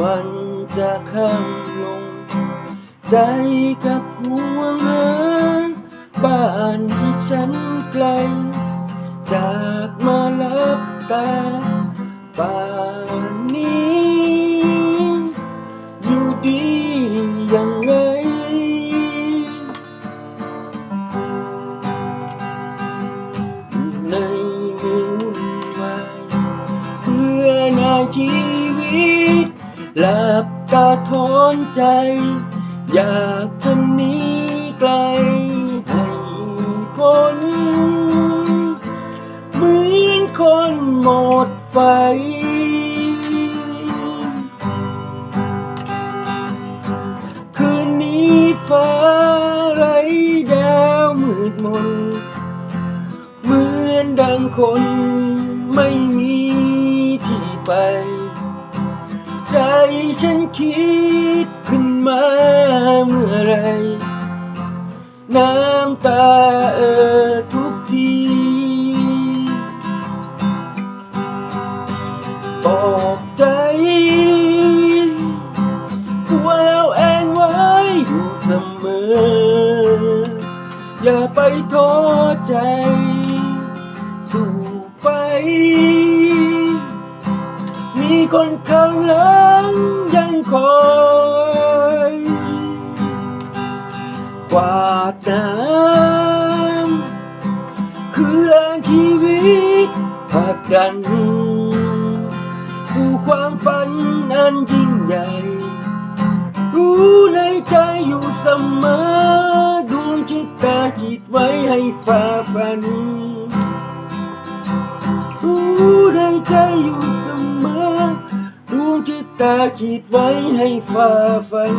วันจะข้ามลง ใจกับห่วงหาบ้านที่ฉันไกล จากมาลับตาป่านนี้ อยู่ดียังไงในเมืองวุ่นวายเพื่อนาชีวิต หลับตาทอนใจ อยากจะหนีไกลให้พ้นเหมือนคนหมดไฟคืนนี้ฟ้าไรดาวมืดมนเหมือนดังคนไม่มีที่ไป ใจฉันคิดขึ้นมาเมื่อไร น้ำตาเออทุกที บอกใจ ตัวเราเองไว้อยู่เสมอ อย่าไปท้อใจ สู้ไป คนข้างหลังยังคอยกวาดน้ำคือแรงชีวิตผลักดัน สู่ความฝันอันยิ่งใหญ่ รู้ในใจอยู่เสมอดวงจิตตาคิดไว้ให้ฝ่าฝัน รู้ในใจอยู่เสมอ ดวงจิตาคิดไว้ให้ฝ่าฝัน